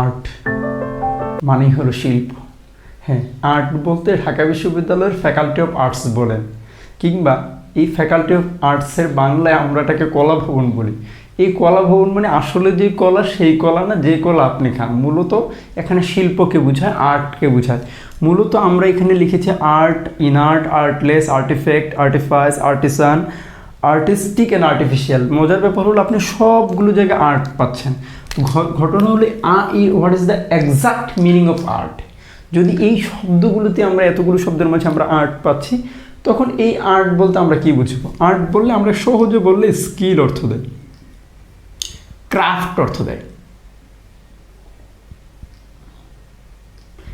Art মানেই হলো শিল্প। হ্যাঁ আর্ট বলতে ঢাকা বিশ্ববিদ্যালয়ের ফ্যাকাল্টি অফ আর্টস বলেন, কিংবা এই ফ্যাকাল্টি অফ আর্টসের বাংলায় আমরা এটাকে কলা ভবন বলি। এই কলা ভবন মানে আসলে যে কলা, সেই কলা না যে কলা আপনি খান। মূলত এখানে শিল্পকে বোঝায়, আর্টকে বোঝায়। মূলত আমরা এখানে লিখেছি art in art artless, artifact, artifice, artisan, artistic and artificial. মজার ব্যাপার হলো আপনি সবগুলো জায়গায় আর্ট পাচ্ছেন। ঘটনা হলো, আ, ই what is the exact meaning of art যদি এই শব্দগুলোতে আমরা এতগুলো শব্দের মাঝে আমরা আর্ট পাচ্ছি, তখন এই আর্ট বলতে আমরা কি বুঝব? আর্ট বললে আমরা সহজে বললে স্কিল অর্থ দেয়। ক্রাফট অর্থ দেয়।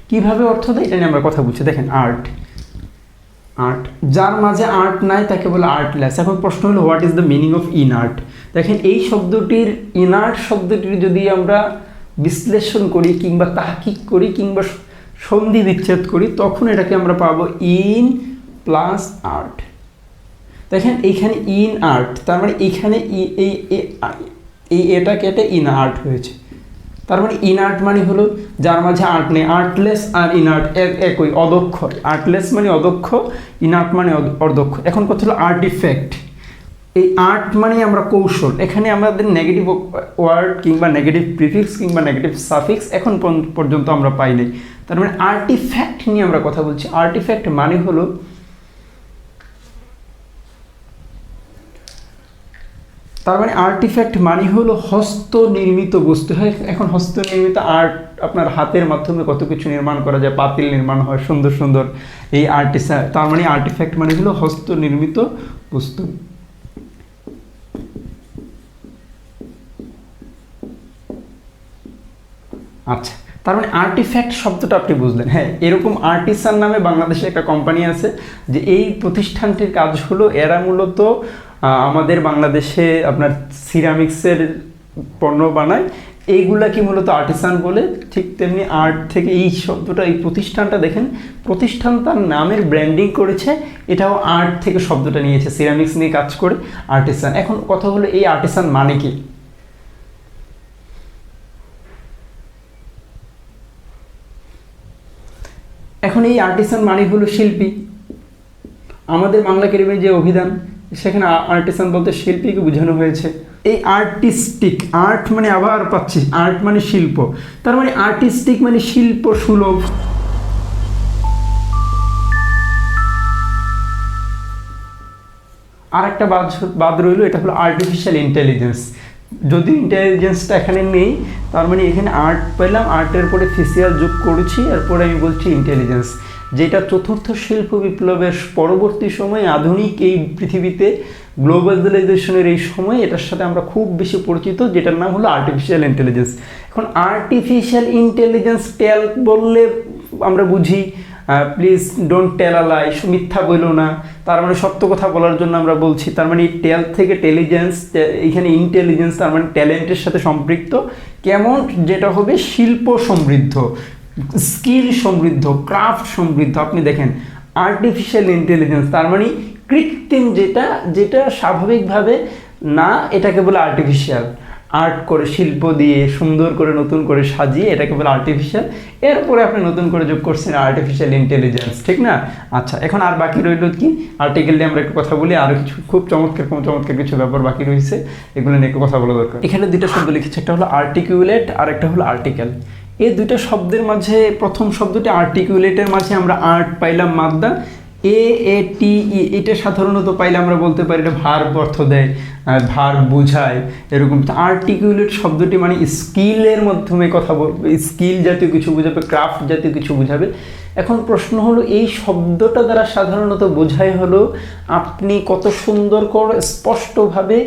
কীভাবে অর্থ দেয়? এটা নিয়ে আমরা কথা বলছি। দেখেন আর্ট আর্ট যার মাঝে আর্ট নাই, তাকে বলে আর্টলেস এখন প্রশ্ন হলো what is the meaning of in art দেখেন, এই শব্দটির ইন আর্ট শব্দটির যদি আমরা বিশ্লেষণ করি কিংবা তাহকিক করি কিংবা সন্ধি বিচ্ছেদ করি, তখন এটাকে আমরা পাবো ইন প্লাস আর্ট দেখেন, এইখানে ইন আর্ট তার মানে এইখানে এই এটা কেটে ইন আর্ট হয়েছে। তার মানে ইনআর্ট মানে হলো যার মাঝে আর্ট নেই। আর্টলেস আর ইনআর্ট একই, অদক্ষ। আর্টলেস মানে অদক্ষ ইনআর্ট মানে অদ- অদক্ষ। এখন কথা হলো আর্টিফ্যাক্ট এই আর্ট মানে আমরা কৌশল। এখানে আমাদের নেগেটিভ ওয়ার্ড কিংবা নেগেটিভ প্রিফিক্স কিংবা নেগেটিভ সাফিক্স এখন পর্যন্ত আমরা পাইনি তার মানে আর্টিফ্যাক্ট নিয়ে আমরা কথা বলছি। আর্টিফ্যাক্ট মানে হলো তার মানে আর্টিফ্যাক্ট মানে হলো হস্ত নির্মিত বস্তু। হয়, এখন হস্ত নির্মিত আর্ট আপনার হাতের মাধ্যমে কত কিছু নির্মাণ করা যায়, পাতিল নির্মাণ হয়, সুন্দর সুন্দর এই আর্টিসা তার মানে আর্টিফ্যাক্ট মানে হলো হস্ত নির্মিত বস্তু। আচ্ছা তার মানে আর্টিফ্যাক্ট শব্দটা আপনি বুঝলেন। হ্যাঁ এরকম আর্টিসান নামে বাংলাদেশে একটা কোম্পানি আছে যে এই প্রতিষ্ঠানটির কাজ হলো এরা মূলত আমাদের বাংলাদেশে আপনার সিরামিক্সের পণ্য বানায়। এইগুলা কি মূলত আর্টিসান বলে? ঠিক তেমনি আর্ট থেকে এই শব্দটা, এই প্রতিষ্ঠানটা দেখেন, প্রতিষ্ঠান তার নামের ব্র্যান্ডিং করেছে, এটাও আর্ট থেকে শব্দটা নিয়েছে সিরামিক্স নিয়ে কাজ করে আর্টিসান এখন কথা হলো, এই আর্টিসান মানে কি? এখন এই আর্টিসান মানে হলো শিল্পী। আমাদের বাংলা কেরিমের যে অভিধান সেখানে আর্টিসান বলতে শিল্পীকে বোঝানো হয়েছে। এই আর্টিস্টিক আর্ট মানে আবার পাচ্ছি আর্ট মানে শিল্প। তার মানে আর্টিস্টিক মানে শিল্প সুলভ। আর একটা বাদ বাদ রইল, এটা হলো আর্টিফিশিয়াল ইন্টেলিজেন্স যদি ইন্টেলিজেন্সটা এখানে নেই, তার মানে এখানে আর্ট পেলাম আর্টের পরে ফিসিয়াল যোগ করেছি, এরপরে আমি বলছি ইন্টেলিজেন্স যেটা চতুর্থ শিল্প বিপ্লবের পরবর্তী সময়ে আধুনিক এই পৃথিবীতে গ্লোবালাইজেশনের এই সময় এটার সাথে আমরা খুব বেশি পরিচিত, যেটার নাম হলো আর্টিফিশিয়াল ইন্টেলিজেন্স এখন আর্টিফিশিয়াল ইন্টেলিজেন্স টেল বললে আমরা বুঝি প্লিজ ডোন্ট টেল আলাই মিথ্যা বলো না। তার মানে সত্য কথা বলার জন্য আমরা বলছি, তার মানে টেল থেকে টেলিজেন্স এখানে ইন্টেলিজেন্স তার মানে ট্যালেন্টের সাথে সম্পৃক্ত। কেমন? যেটা হবে শিল্প সমৃদ্ধ। স্কিল সমৃদ্ধ, ক্রাফট সমৃদ্ধ। আপনি দেখেন আর্টিফিশিয়াল ইন্টেলিজেন্স তার মানে কৃত্রিম যেটা যেটা স্বাভাবিকভাবে না, এটাকে বলে আর্টিফিশিয়াল আর্ট করে, শিল্প দিয়ে, সুন্দর করে, নতুন করে সাজিয়ে এটাকে বলে আর্টিফিশিয়াল এরপরে আপনি নতুন করে যোগ করছেন আর্টিফিশিয়াল ইন্টেলিজেন্স ঠিক না? আচ্ছা এখন আর বাকি রইল কি? আর্টিকেল নিয়ে আমরা একটু কথা বলি আরও কিছু, খুব চমৎকার খুব চমৎকার কিছু ব্যাপার বাকি রয়েছে। এগুলো নিয়ে একটু কথা বলা দরকার। এখানে দুটো শব্দ লিখেছে, একটা হলো আর্টিকুলেট আর একটা হলো আর্টিকেল এই দুইটা শব্দের মাঝে, প্রথম শব্দটি আর্টিকুলেটের মাঝে আমরা আর্ট পাইলাম মাদ্দা। এ এ, টি, ই, এটা সাধারণত পাইলে আমরা বলতে পারি এটা ভার অর্থ দেয় ভার বোঝায়, এরকম। আর্টিকুলেট শব্দটি মানে স্কিলের মাধ্যমে কথা বলবে স্কিল জাতীয় কিছু বোঝাবে ক্রাফট জাতীয় কিছু বোঝাবে। এখন প্রশ্ন হলো, এই শব্দটা দ্বারা সাধারণত বোঝায় হলো, আপনি কত সুন্দর করে স্পষ্টভাবে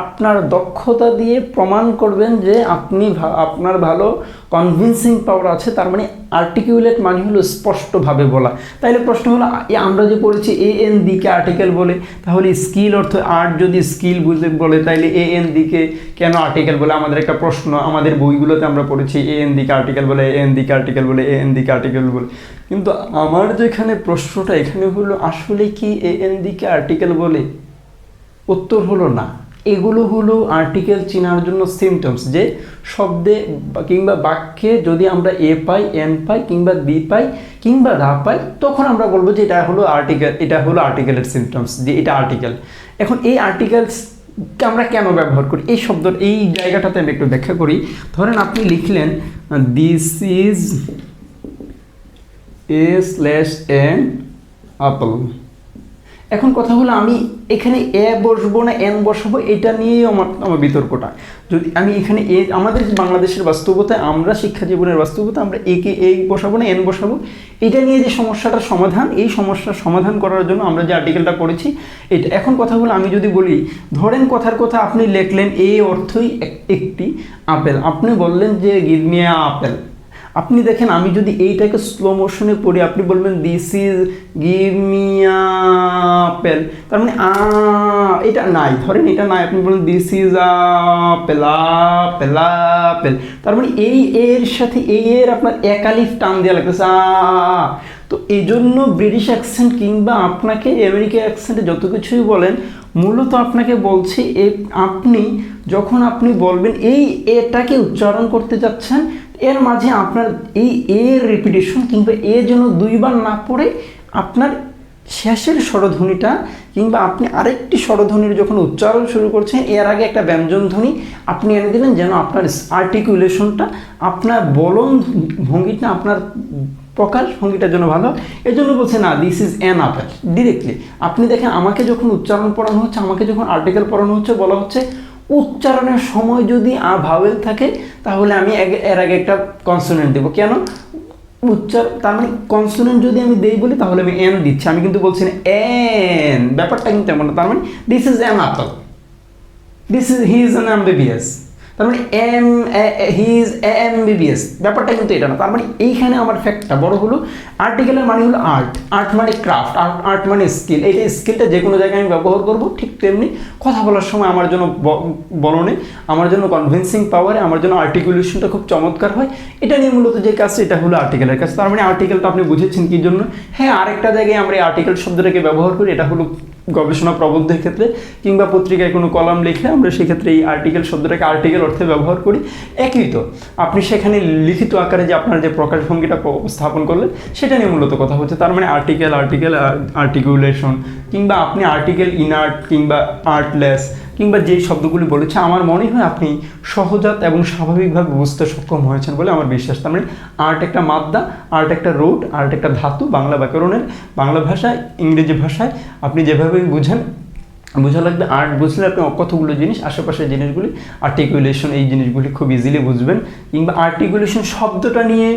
আপনার দক্ষতা দিয়ে প্রমাণ করবেন যে আপনি আপনার ভালো কনভিনসিং পাওয়ার আছে, তার মানে আর্টিকুলেট মানে হলো স্পষ্টভাবে বলা। তাইলে প্রশ্ন হলো আমরা যে পড়েছি এ এন দিকে আর্টিকেল বলে, তাহলে স্কিল অর্থ আর্ট যদি স্কিল বুঝে বলে, তাইলে এ এন দিকে কেন আর্টিকেল বলে? আমাদের একটা প্রশ্ন, আমাদের বইগুলোতে আমরা পড়েছি এ এন দিকে আর্টিকেল বলে এ এন দিকে আর্টিকেল বলে এ এন দিকে আর্টিকেল বলে। কিন্তু আমার যেখানে প্রশ্নটা, এখানে হলো, আসলে কি এ এন দিকে আর্টিকেল বলে? উত্তর হলো না। এগুলো হলো আর্টিকেল চেনার জন্য সিমটমস যে শব্দে কিংবা বাক্যে যদি আমরা এ পাই এন পাই, কিংবা বি পাই, কিংবা দা পাই, তখন আমরা বলব যে এটা হলো আর্টিকেল এটা হলো আর্টিকেলের সিমটমস যে এটা আর্টিকেল এখন এই আর্টিকেলস আমরা কেন ব্যবহার করি? এই শব্দ, এই জায়গাটাতে আমি একটু ব্যাখ্যা করি। ধরেন আপনি লিখলেন this is a slash N apple এখন কথা হলো আমি এখানে এ বসবো না, এন বসাবো, এটা নিয়েই আমার আমার বিতর্কটা। যদি আমি এখানে এ, আমাদের বাংলাদেশের বাস্তবতায় আমরা শিক্ষা জীবনের বাস্তবতা, আমরা একে এ বসাবো না, এন বসাবো, এটা নিয়ে যে সমস্যাটার সমাধান, এই সমস্যার সমাধান করার জন্য আমরা যে আর্টিকেলটা করেছি, এটা, এখন কথা হলো আমি যদি বলি, ধরেন কথার কথা আপনি লিখলেন, এ অর্থই এক- একটি আপেল। আপনি বললেন যে গিরমিয়া আপেল। আপনি দেখেন, আমি যদি এইটাকে স্লো মোশনে পড়ি, আপনি বলবেন this is give me apple তার মানে এটা নাই। ধরেন, এটা নাই, আপনি বলবেন this is apple apple apple তার মানে এই এর সাথে, এই এর আপনার একালিফ টান দেওয়া লাগতেছে, আ তো এই জন্য ব্রিটিশ অ্যাকসেন্ট কিংবা আপনাকে আমেরিকা অ্যাকসেন্টে যত কিছুই বলেন, মূলত আপনাকে বলছি, এ, আপনি যখন আপনি বলবেন, এই এটাকে উচ্চারণ করতে যাচ্ছেন এর মাঝে আপনার এই এর রিপিটেশন কিংবা এ যেন দুইবার না পড়ে আপনার শেষের স্বরধ্বনিটা কিংবা আপনি আরেকটি স্বরধ্বনির যখন উচ্চারণ শুরু করছেন, এর আগে একটা ব্যঞ্জন ধ্বনি, আপনি এনে দিলেন যেন আপনার আর্টিকুলেশনটা আপনার বলন ভঙ্গিটা, আপনার প্রকাশ ভঙ্গিটার জন্য ভালো এই জন্য বলছে, না this is an apple directly আপনি দেখেন, আমাকে যখন উচ্চারণ পড়ানো হচ্ছে, আমাকে যখন আর্টিকেল পড়ানো হচ্ছে, বলা হচ্ছে উচ্চারণের সময় যদি আ ভাওয়েল থাকে, তাহলে আমি এর আগে একটা কনসোনেন্ট দেবো। কেন? উচ্চার, তার মানে কনসোনেন্ট যদি আমি দেই বলি, তাহলে আমি এন দিচ্ছি। আমি কিন্তু বলছি না এন ব্যাপারটা কিন্তু এমন না। তার মানে this is an apple this is he is an MBBS তার মানে এম হিজ এম বিবিএস ব্যাপারটা কিন্তু এটা না। তার মানে এইখানে আমার ফ্যাক্টটা বড় হলো আর্টিকেলের মানে হলো আর্ট আর্ট মানে ক্রাফট আর্ট আর্ট মানে স্কিল এই স্কিলটা যে কোনো জায়গায় আমি ব্যবহার করব, ঠিক তেমনি কথা বলার সময় আমার জন্য বলনে, আমার জন্য কনভিন্সিং পাওয়ারে আমার জন্য আর্টিকুলেশনটা খুব চমৎকার হয়। এটা নিয়ে মূলত যে কাজ এটা হলো আর্টিকেলের কাজ। তার মানে আর্টিকেলটা আপনি বুঝেছেন কি জন্য? হ্যাঁ আরেকটা জায়গায় আমরা এই আর্টিকেল শব্দটাকে ব্যবহার করি, এটা হলো গবেষণা প্রবন্ধের ক্ষেত্রে, কিংবা পত্রিকায় কোনো কলাম লিখলে আমরা সেক্ষেত্রে এই আর্টিকেল শব্দটাকে আর্টিকেল অর্থে ব্যবহার করি, একই তো। আপনি সেখানে লিখিত আকারে যে আপনার যে প্রকাশভঙ্গিটা স্থাপন করলেন, সেটা নিয়ে মূলত কথা হচ্ছে। তার মানে আর্টিকেল আর্টিকেল আর্টিকুলেশন কিংবা আপনি আর্টিকেল ইনআর্ট কিংবা আর্টলেস কিংবা যেই শব্দগুলি বলেছে, আমার মনে হয় আপনি সহজাত এবং স্বাভাবিকভাবে বুঝতে সক্ষম হয়েছেন বলে আমার বিশ্বাস। তার মানে আর্ট একটা মাদ্দা আর্ট একটা রুট আর্ট একটা ধাতু, বাংলা ব্যাকরণের, বাংলা ভাষায়, ইংরেজি ভাষায়, আপনি যেভাবে বুঝেন বোঝা লাগবে। আর্ট বুঝলে আপনি কতগুলো জিনিস, আশেপাশের জিনিসগুলি আর্টিকুলেশন এই জিনিসগুলি খুব ইজিলি বুঝবেন। কিংবা আর্টিকুলেশন শব্দটা নিয়ে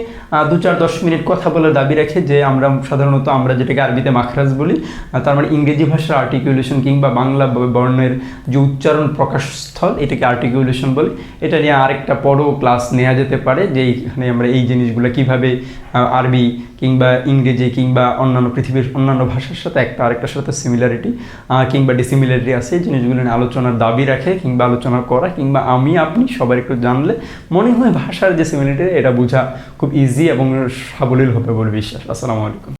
দু চার দশ মিনিট কথা বলার দাবি রাখে যে আমরা সাধারণত আমরা যেটাকে আরবিতে মাখরাজ বলি তার মানে ইংরেজি ভাষার আর্টিকুলেশন কিংবা বাংলা বর্ণের যে উচ্চারণ প্রকাশস্থল, এটাকে আর্টিকুলেশন বলি। এটা নিয়ে আরেকটা বড় ক্লাস নেওয়া যেতে পারে যে এইখানে আমরা এই জিনিসগুলো কীভাবে আরবি কিংবা ইংরেজি কিংবা অন্যান্য পৃথিবীর অন্যান্য ভাষার সাথে একটা আরেকটার সাথে সিমিলারিটি কিংবা ডিসিমিলারিটি আছে, এই জিনিসগুলো নিয়ে আলোচনার দাবি রাখে কিংবা আলোচনা করা, কিংবা আমি, আপনি সবার একটু জানলে মনে হয় ভাষার যে সিমিলারিটি এটা বোঝা খুব ইজি এবং সাবলীল হবে বলে বিশ্বাস। আসসালামু আলাইকুম।